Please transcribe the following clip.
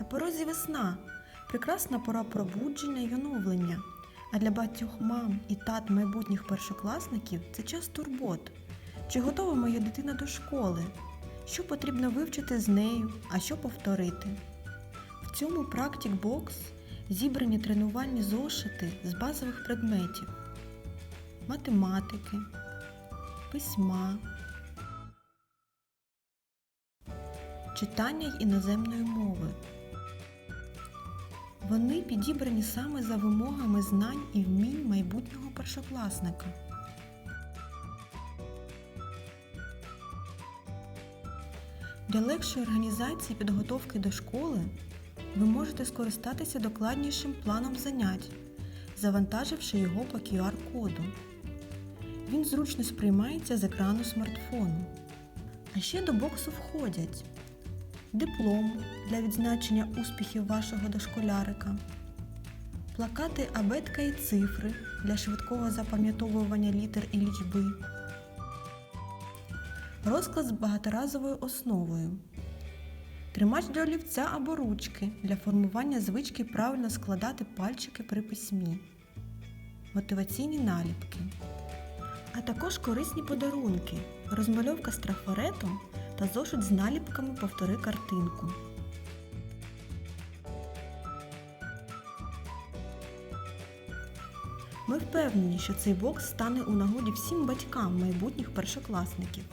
На порозі весна прекрасна пора пробудження й оновлення. А для багатьох мам і тат майбутніх першокласників це час турбот. Чи готова моя дитина до школи? Що потрібно вивчити з нею, а що повторити? В цьому Practic Box зібрані тренувальні зошити з базових предметів математики, письма, читання й іноземної мови. Вони підібрані саме за вимогами знань і вмінь майбутнього першокласника. Для легшої організації підготовки до школи ви можете скористатися докладнішим планом занять, завантаживши його по QR-коду. Він зручно сприймається з екрану смартфону. А ще до боксу входять диплом для відзначення успіхів вашого дошколярика, плакати абетка і цифри для швидкого запам'ятовування літер і лічби, розклад з багаторазовою основою, тримач для олівця або ручки для формування звички правильно складати пальчики при письмі, мотиваційні наліпки, а також корисні подарунки, розмальовка з трафаретом та зошит з наліпками повтори картинку. Ми впевнені, що цей бокс стане у нагоді всім батькам майбутніх першокласників.